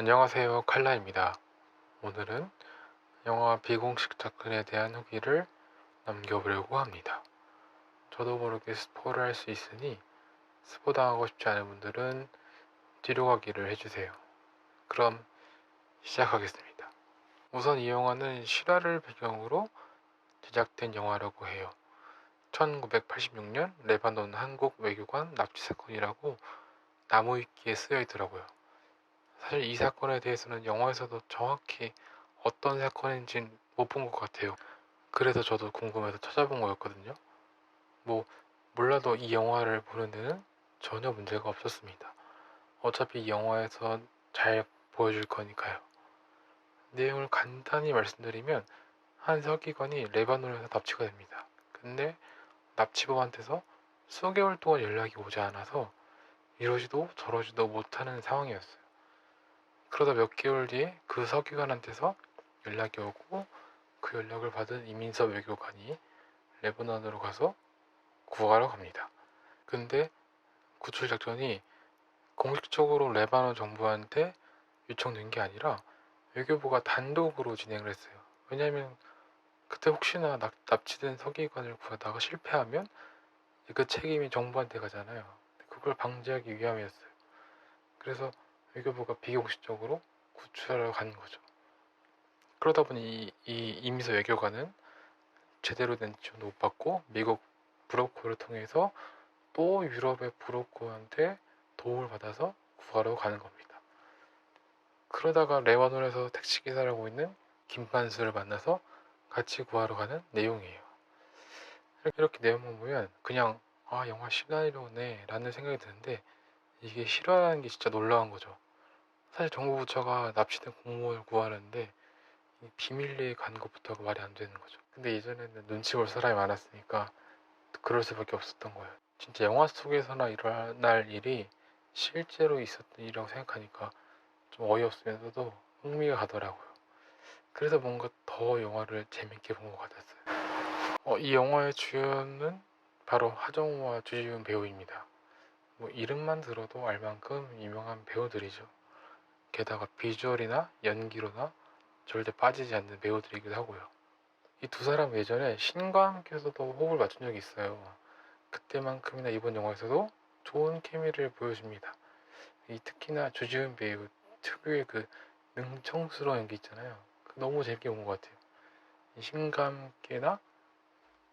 안녕하세요. 칼라입니다. 오늘은 영화 비공식 접근에 대한 후기를 남겨보려고 합니다. 저도 모르게 스포를 할 수 있으니 스포 당하고 싶지 않은 분들은 뒤로 가기를 해주세요. 그럼 시작하겠습니다. 우선 이 영화는 실화를 배경으로 제작된 영화라고 해요. 1986년 레바논 한국 외교관 납치 사건이라고 나무위키에 쓰여 있더라고요. 사실 이 사건에 대해서는 영화에서도 정확히 어떤 사건인지는 못본 것 같아요. 그래서 저도 궁금해서 찾아본 거였거든요. 뭐 몰라도 이 영화를 보는 데는 전혀 문제가 없었습니다. 어차피 이 영화에서 잘 보여줄 거니까요. 내용을 간단히 말씀드리면 한 서기관이 레바논에서 납치가 됩니다. 근데 납치범한테서 수개월 동안 연락이 오지 않아서 이러지도 저러지도 못하는 상황이었어요. 그러다 몇 개월 뒤에 그 서기관한테서 연락이 오고 그 연락을 받은 이민서 외교관이 레바논으로 가서 구하러 갑니다. 근데 구출 작전이 공식적으로 레바논 정부한테 요청된 게 아니라 외교부가 단독으로 진행을 했어요. 왜냐하면 그때 혹시나 납, 납치된 서기관을 구하다가 실패하면 그 책임이 정부한테 가잖아요. 그걸 방지하기 위함이었어요. 그래서 외교부가 비공식적으로 구출하러 간 거죠. 그러다 보니 이, 이 이미서 외교관은 제대로 된 지원도 못 받고 미국 브로커를 통해서 또 유럽의 브로커한테 도움을 받아서 구하러 가는 겁니다. 그러다가 레바논에서 택시 기사를 하고 있는 김판수를 만나서 같이 구하러 가는 내용이에요. 이렇게 내용만 보면 그냥 아 영화 시나리오네 라는 생각이 드는데 이게 실화라는 게 진짜 놀라운 거죠. 사실 정부 부처가 납치된 공무원을 구하는데 이 비밀리에 간 것부터가 말이 안 되는 거죠. 근데 예전에는 눈치 볼 사람이 많았으니까 그럴 수밖에 없었던 거예요. 진짜 영화 속에서나 일어날 일이 실제로 있었던 일이라고 생각하니까 좀 어이없으면서도 흥미가 가더라고요. 그래서 뭔가 더 영화를 재밌게 본 것 같았어요. 어, 이 영화의 주연은 바로 하정우와 주지훈 배우입니다. 뭐 이름만 들어도 알 만큼 유명한 배우들이죠. 게다가 비주얼이나 연기로나 절대 빠지지 않는 배우들이기도 하고요. 이 두 사람 예전에 신과 함께서도 호흡을 맞춘 적이 있어요. 그때만큼이나 이번 영화에서도 좋은 케미를 보여줍니다. 이 특히나 주지훈 배우 특유의 그 능청스러운 연기 있잖아요. 그 너무 재밌게 본 것 같아요. 함께나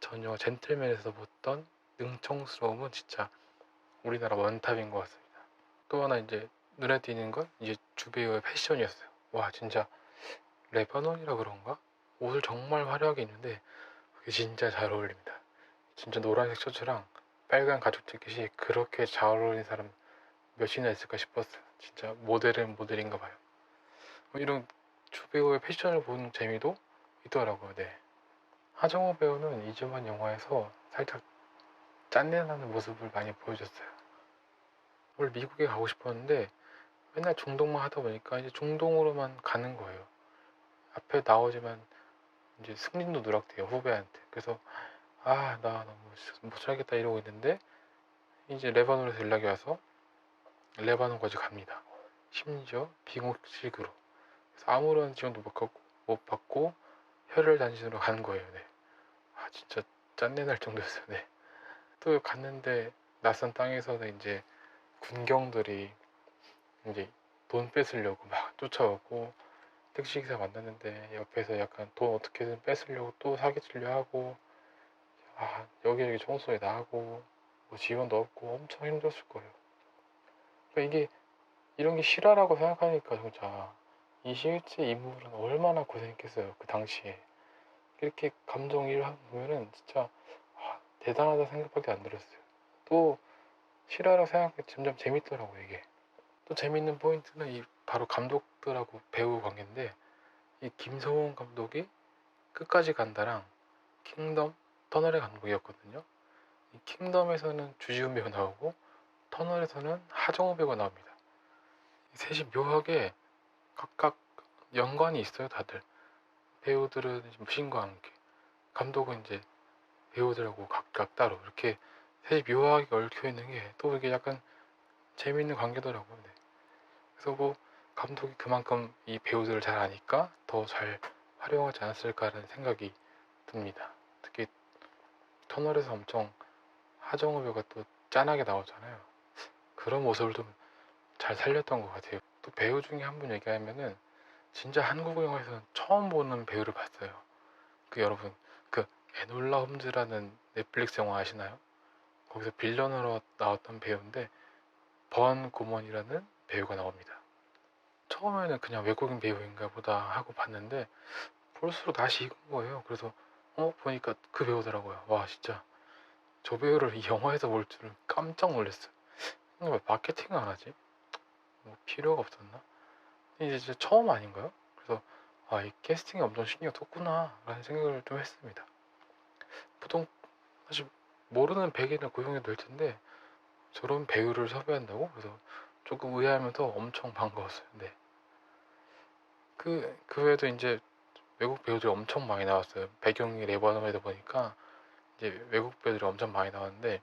전혀 젠틀맨에서 봤던 능청스러움은 진짜 우리나라 원탑인 것 같습니다. 또 하나 이제 눈에 띄는 건 이제 주배우의 패션이었어요. 와 진짜 레바논이라 그런가? 옷을 정말 화려하게 입는데 그게 진짜 잘 어울립니다. 진짜 노란색 셔츠랑 빨간 가죽 재킷이 그렇게 잘 어울리는 사람 몇이나 있을까 싶었어요. 진짜 모델은 모델인가 봐요. 뭐 이런 주배우의 패션을 보는 재미도 있더라고요. 네. 하정우 배우는 이주만 영화에서 살짝 짠내나는 모습을 많이 보여줬어요. 원래 미국에 가고 싶었는데 맨날 중동만 하다 보니까 이제 중동으로만 가는 거예요. 앞에 나오지만 이제 승진도 누락돼요 후배한테. 그래서 아 나 너무 못 살겠다 이러고 있는데 이제 레바논에서 연락이 와서 레바논까지 갑니다. 심지어 비공식으로. 그래서 아무런 지원도 못 받고, 못 받고 혈혈 단신으로 간 거예요. 네. 아 진짜 짠내 날 정도였어요. 네. 또 갔는데 낯선 땅에서는 이제 군경들이 이제 돈 뺏으려고 막 쫓아오고 택시기사 만났는데 옆에서 약간 돈 어떻게든 뺏으려고 또 사기치려 하고 아 여기저기 청소에 나가고 뭐 지원도 없고 엄청 힘들었을 거예요. 그러니까 이게 이런 게 실화라고 생각하니까 진짜 이 실제 인물은 얼마나 고생했겠어요 그 당시에 이렇게 감정을 보면은 진짜 아, 대단하다 생각밖에 안 들었어요. 또 실화라고 생각하니까 점점 재밌더라고 이게. 또 재밌는 포인트는 이 바로 감독들하고 배우 관계인데 이 김성훈 감독이 끝까지 간다랑 킹덤 터널의 감독이었거든요. 이 킹덤에서는 주지훈 배우 나오고 터널에서는 하정우 배우가 나옵니다. 이 셋이 묘하게 각각 연관이 있어요 다들 배우들은 신과 함께 감독은 이제 배우들하고 각각 따로 이렇게 셋이 묘하게 얽혀 있는 게 또 이게 약간 재밌는 관계더라고요. 네. 그래서 뭐 감독이 그만큼 이 배우들을 잘 아니까 더 잘 활용하지 않았을까라는 생각이 듭니다. 특히 터널에서 엄청 하정우 배우가 또 짠하게 나오잖아요. 그런 모습을 좀 잘 살렸던 것 같아요. 또 배우 중에 한 분 얘기하면은 진짜 한국 영화에서는 처음 보는 배우를 봤어요. 그 여러분 그 에놀라 홈즈라는 넷플릭스 영화 아시나요? 거기서 빌런으로 나왔던 배우인데 번 고먼이라는 배우가 나옵니다. 처음에는 그냥 외국인 배우인가 보다 하고 봤는데 볼수록 다시 익은 거예요. 그래서 어 보니까 그 배우더라고요. 와 진짜 저 배우를 이 영화에서 볼 줄은 깜짝 놀랐어요. 왜 마케팅 안 하지? 뭐 필요가 없었나? 이제 진짜 처음 아닌가요? 그래서 아 이 캐스팅이 엄청 신경 썼구나 라는 생각을 좀 했습니다. 보통 사실 모르는 백인을 고용해도 될 텐데 저런 배우를 섭외한다고? 그래서 조금 의아하면서 엄청 반가웠어요. 네. 그, 그 외에도 이제 외국 배우들이 엄청 많이 나왔어요. 배경이 레바논이다 보니까 이제 외국 배우들이 엄청 많이 나왔는데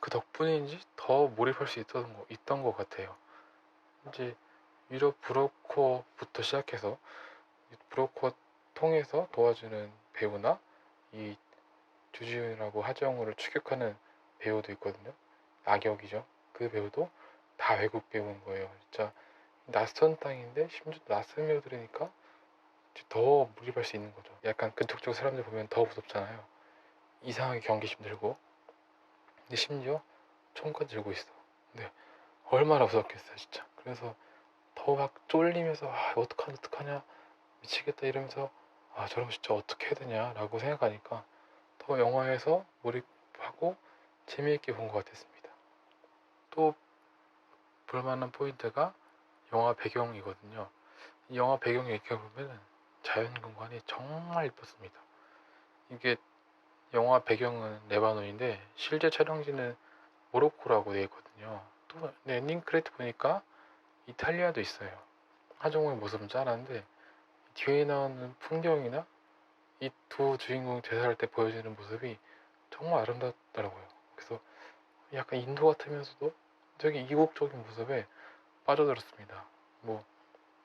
그 덕분인지 더 몰입할 수 있던 거, 있던 것 같아요. 이제 유럽 브로커부터 시작해서 브로커 통해서 도와주는 배우나 이 주지훈이라고 하정우를 추격하는 배우도 있거든요. 악역이죠. 그 배우도 다 외국 배우인 거예요. 진짜 낯선 땅인데 심지어 낯선 배우들이니까 더 몰입할 수 있는 거죠. 약간 그쪽 쪽 사람들 보면 더 무섭잖아요. 이상하게 경계심 들고 근데 심지어 총까지 들고 있어. 근데 얼마나 무섭겠어요, 진짜. 그래서 더 막 쫄리면서 아, 어떡하냐, 어떡하냐, 미치겠다 이러면서 아, 저러면 진짜 어떻게 해야 되냐라고 생각하니까 더 영화에서 몰입하고 재미있게 본 것 같았습니다. 또 볼만한 포인트가 영화 배경이거든요. 이 영화 배경 얘기해보면 자연 경관이 정말 이뻤습니다. 이게 영화 배경은 레바논인데 실제 촬영지는 모로코라고 되어 있거든요. 또 네, 엔딩 크레딧 보니까 이탈리아도 있어요. 하정우의 모습은 짠한데 뒤에 나오는 풍경이나 이 두 주인공이 대사할 때 보여지는 모습이 정말 아름답더라고요. 그래서 약간 인도 같으면서도 되게 이국적인 모습에 빠져들었습니다. 뭐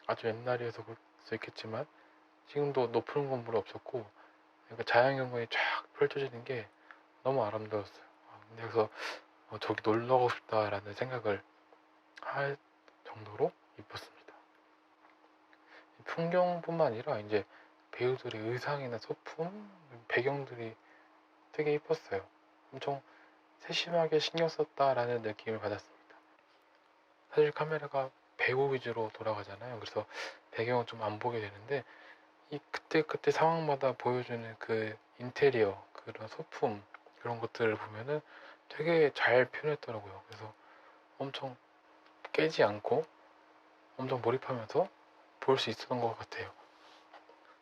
아주 옛날이어서 그럴 수 있겠지만 지금도 높은 건물 없었고 그러니까 자연경관이 쫙 펼쳐지는 게 너무 아름다웠어요. 아, 그래서 어, 저기 놀러 가고 싶다라는 생각을 할 정도로 이뻤습니다. 풍경뿐만 아니라 이제 배우들의 의상이나 소품, 배경들이 되게 이뻤어요. 엄청 세심하게 신경 썼다라는 느낌을 받았습니다. 사실 카메라가 배우 위주로 돌아가잖아요. 그래서 배경은 좀 안 보게 되는데 이 그때 그때 상황마다 보여주는 그 인테리어 그런 소품 그런 것들을 보면은 되게 잘 표현했더라고요. 그래서 엄청 깨지 않고 엄청 몰입하면서 볼 수 있었던 것 같아요.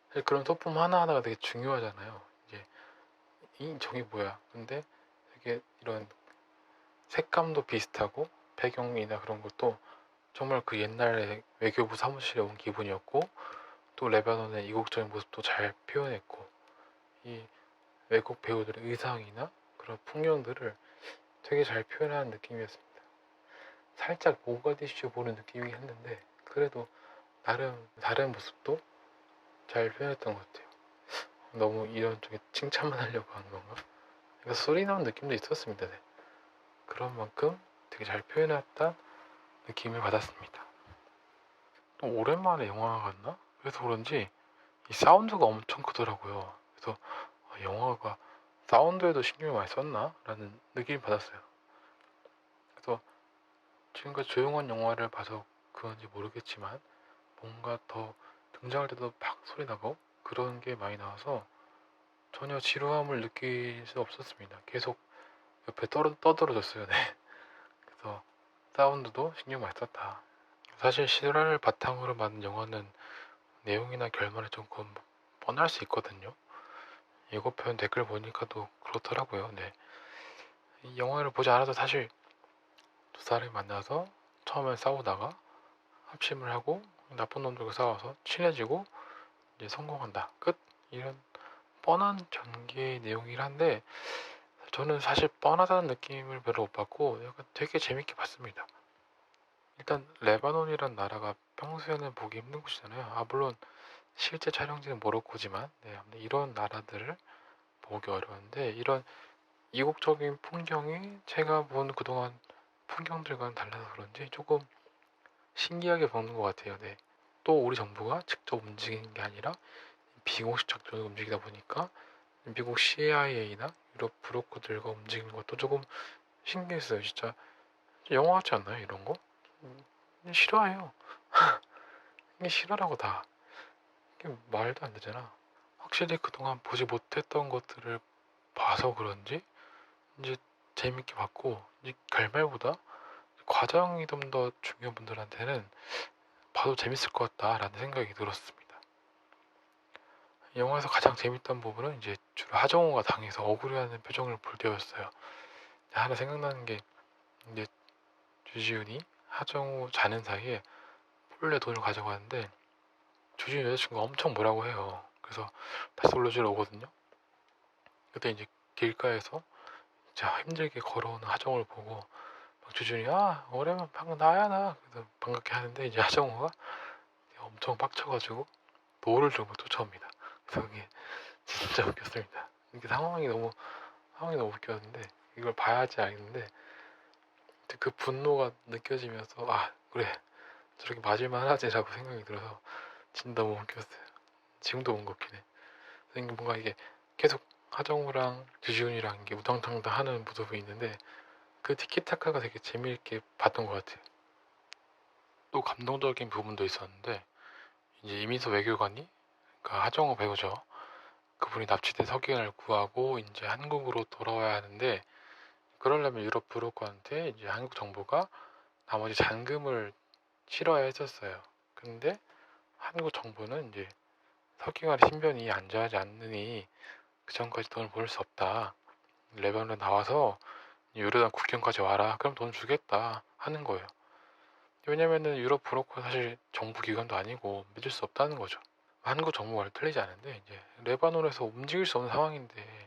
사실 그런 소품 하나하나가 되게 중요하잖아요. 이제 이 저게 뭐야? 근데 되게 이런 색감도 비슷하고 배경이나 그런 것도 정말 그 옛날에 외교부 사무실에 온 기분이었고 또 레바논의 이국적인 모습도 잘 표현했고 이 외국 배우들의 의상이나 그런 풍경들을 되게 잘 표현한 느낌이었습니다. 살짝 모가디슈 보는 느낌이긴 했는데 그래도 나름 다른 모습도 잘 표현했던 것 같아요. 너무 이런 쪽에 칭찬만 하려고 하는 건가? 그러니까 소리 나는 느낌도 있었습니다. 네. 그런 만큼 되게 잘 표현했다는 느낌을 받았습니다. 또 오랜만에 영화가 갔나? 그래서 그런지 이 사운드가 엄청 크더라고요. 그래서 아, 영화가 사운드에도 신경을 많이 썼나? 라는 느낌을 받았어요. 그래서 지금까지 조용한 영화를 봐서 그런지 모르겠지만 뭔가 더 등장할 때도 팍 소리 나고 그런 게 많이 나와서 전혀 지루함을 느낄 수 없었습니다. 계속 옆에 떠, 떠들어졌어요. 네. 그래서 사운드도 신경 많이 썼다. 사실 실화를 바탕으로 만든 영화는 내용이나 결말이 조금 뻔할 수 있거든요. 예고편 댓글 보니까도 그렇더라고요. 네. 이 영화를 보지 않아도 사실 두 사람이 만나서 처음엔 싸우다가 합심을 하고 나쁜 놈들과 싸워서 친해지고 이제 성공한다. 끝. 이런 뻔한 전개의 내용이긴 한데 저는 사실 뻔하다는 느낌을 별로 못 받고 약간 되게 재밌게 봤습니다. 일단 레바논이란 나라가 평소에는 보기 힘든 곳이잖아요. 아, 물론 실제 촬영지는 모로코지만, 네, 이런 나라들을 보기 어려운데, 이런 이국적인 풍경이 제가 본 그동안 풍경들과는 달라서 그런지 조금 신기하게 보는 것 같아요. 네. 또 우리 정부가 직접 움직이는 게 아니라 비공식 작전을 움직이다 보니까 미국 CIA나 유럽 브로커들과 움직이는 것도 조금 신기했어요. 진짜 영화 같지 않나요? 이런 거? 음, 싫어해요. 이게 싫어라고 다. 이게 말도 안 되잖아. 확실히 그동안 보지 못했던 것들을 봐서 그런지 이제 재밌게 봤고 이제 결말보다 과정이 좀 더 중요한 분들한테는 봐도 재밌을 것 같다라는 생각이 들었습니다. 영화에서 가장 재밌던 부분은 이제 주로 하정우가 당해서 억울해하는 표정을 볼 때였어요. 하나 생각나는 게 이제 주지훈이 하정우 자는 사이에 몰래 돈을 가져가는데 주지훈 여자친구가 엄청 뭐라고 해요. 그래서 다시 돌려주러 오거든요. 그때 이제 길가에서 진짜 힘들게 걸어오는 하정우를 보고 막 주준이 아 오랜만 방금 나야 나 그래서 반갑게 하는데 이제 하정우가 엄청 빡쳐가지고 노를 들고 쫓아옵니다. 그래서 그게 진짜 웃겼습니다. 이게 상황이 너무 상황이 너무 웃겼는데 이걸 봐야지 알겠는데 그 분노가 느껴지면서 아 그래 저렇게 맞을만 하지라고 생각이 들어서 진짜 너무 웃겼어요. 지금도 못 웃기네. 그러니까 뭔가 이게 계속 하정우랑 주지훈이랑 이게 우당탕당 하는 모습이 있는데 그 티키타카가 되게 재미있게 봤던 것 같아요. 또 감동적인 부분도 있었는데 이제 이민서 외교관이 그러니까 하정우 배우죠. 그분이 납치된 석인을 구하고 이제 한국으로 돌아와야 하는데 그러려면 유럽 브로커한테 이제 한국 정부가 나머지 잔금을 치러야 했었어요. 근데 한국 정부는 이제 석기관의 신변이 안전하지 않느니 그 전까지 돈을 보낼 수 없다. 레바논 나와서 유로단 국경까지 와라. 그럼 돈 주겠다 하는 거예요. 왜냐면은 유럽 브로커 사실 정부 기관도 아니고 믿을 수 없다는 거죠. 한국 정부가 틀리지 않은데 이제 레바논에서 움직일 수 없는 상황인데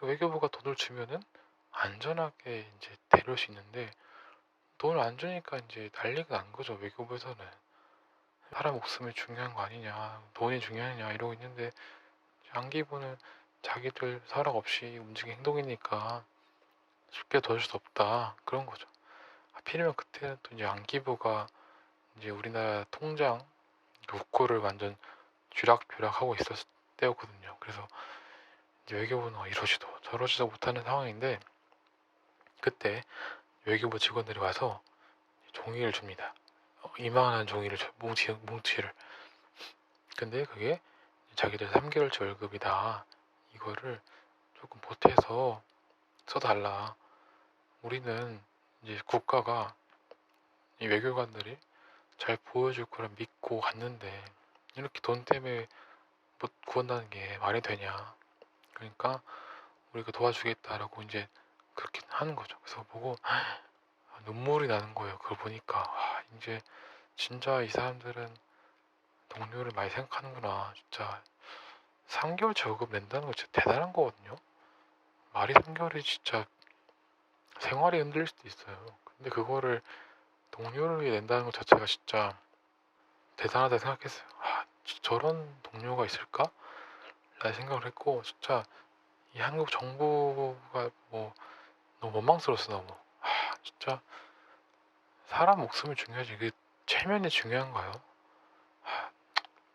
외교부가 돈을 주면은 안전하게 이제 데려올 수 있는데 돈을 안 주니까 이제 난리가 난 거죠 외교부에서는 사람 목숨이 중요한 거 아니냐 돈이 중요하냐 이러고 있는데 안기부는 자기들 서락 없이 움직인 행동이니까 쉽게 도와줄 수 없다 그런 거죠. 하필이면 그때는 또 이제 안기부가 이제 우리나라 통장 국고를 완전 쥐락펴락하고 있었을 때였거든요. 그래서 이제 외교부는 어, 이러지도 저러지도 못하는 상황인데 그때 외교부 직원들이 와서 종이를 줍니다. 어, 이만한 종이를 줘, 뭉치, 뭉치를. 근데 그게 자기들 3개월치 월급이다. 이거를 조금 보태서 써달라. 우리는 이제 국가가 이 외교관들이 잘 보여줄 거라 믿고 갔는데 이렇게 돈 때문에 못 구한다는 게 말이 되냐. 그러니까 우리가 도와주겠다라고 이제 그렇게 하는 거죠. 그래서 보고 아, 눈물이 나는 거예요. 그걸 보니까 아, 이제 진짜 이 사람들은 동료를 많이 생각하는구나. 진짜 3개월 저급 낸다는 거 진짜 대단한 거거든요. 말이 3개월이 진짜 생활이 흔들릴 수도 있어요. 근데 그거를 동료를 위해 낸다는 것 자체가 진짜 대단하다 생각했어요. 아, 저 런 동료가 있을까? 라는 생각을 했고, 진짜 이 한국 정부가 뭐 너무 원망스러웠어, 너무. 아, 진짜 사람 목숨이 중요하지. 그게 체면이 중요한가요? 아,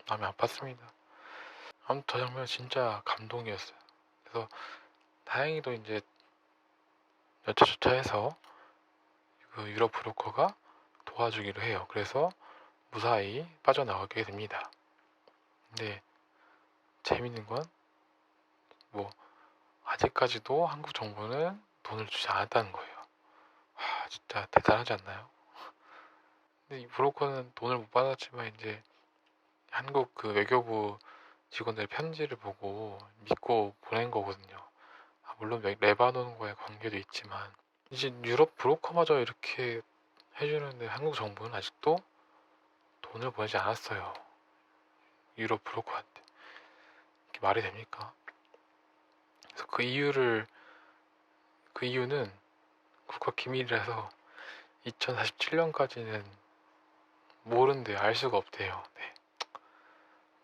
마음이 아팠습니다. 아무튼 저 장면 진짜 감동이었어요. 그래서 다행히도 이제 여차저차 해서 그 유럽 브로커가 도와주기로 해요. 그래서 무사히 빠져나가게 됩니다. 근데 재밌는 건 뭐 아직까지도 한국 정부는 돈을 주지 않았다는 거예요. 하, 진짜 대단하지 않나요? 근데 이 브로커는 돈을 못 받았지만 이제 한국 그 외교부 직원들의 편지를 보고 믿고 보낸 거거든요. 아, 물론 레바논과의 관계도 있지만 이제 유럽 브로커마저 이렇게 해주는데 한국 정부는 아직도 돈을 보내지 않았어요. 유럽 브로커한테. 이게 말이 됩니까? 그래서 그 이유를, 그 이유는 국가 기밀이라서 2047년까지는 모른대요. 알 수가 없대요. 네.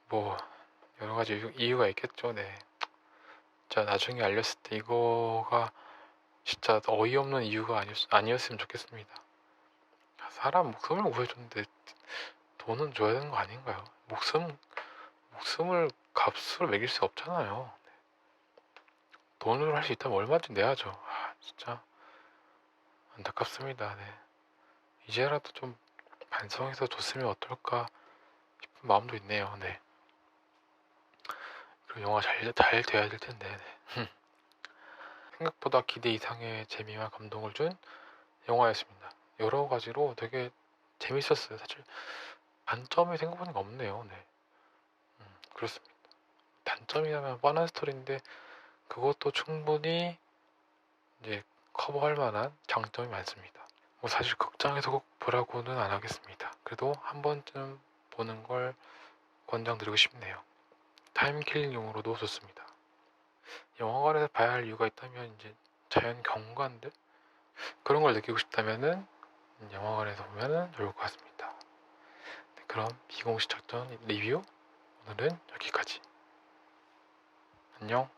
뭐 여러 가지 이유- 이유가 있겠죠. 네. 자 나중에 알렸을 때 이거가 진짜 어이없는 이유가 아니었, 아니었으면 좋겠습니다. 사람 목숨을 구해줬는데 돈은 줘야 되는 거 아닌가요? 목숨 목숨을 값으로 매길 수 없잖아요. 네. 돈으로 할 수 있다면 얼마든지 내야죠. 아, 진짜 안타깝습니다. 네. 이제라도 좀 반성해서 줬으면 어떨까 싶은 마음도 있네요. 네. 그리고 영화 잘, 잘 돼야 될 텐데. 네. 생각보다 기대 이상의 재미와 감동을 준 영화였습니다. 여러 가지로 되게 재밌었어요. 사실 단점이 생각보다 없네요. 네. 음, 그렇습니다. 단점이라면 뻔한 스토리인데 그것도 충분히 이제 커버할 만한 장점이 많습니다. 뭐 사실 극장에서 꼭 보라고는 안 하겠습니다. 그래도 한 번쯤 보는 걸 권장드리고 싶네요. 타임킬링용으로도 좋습니다. 영화관에서 봐야 할 이유가 있다면 이제 자연 경관들 그런 걸 느끼고 싶다면은 영화관에서 보면은 좋을 것 같습니다. 네, 그럼 비공식 작전 리뷰 오늘은 여기까지. 안녕.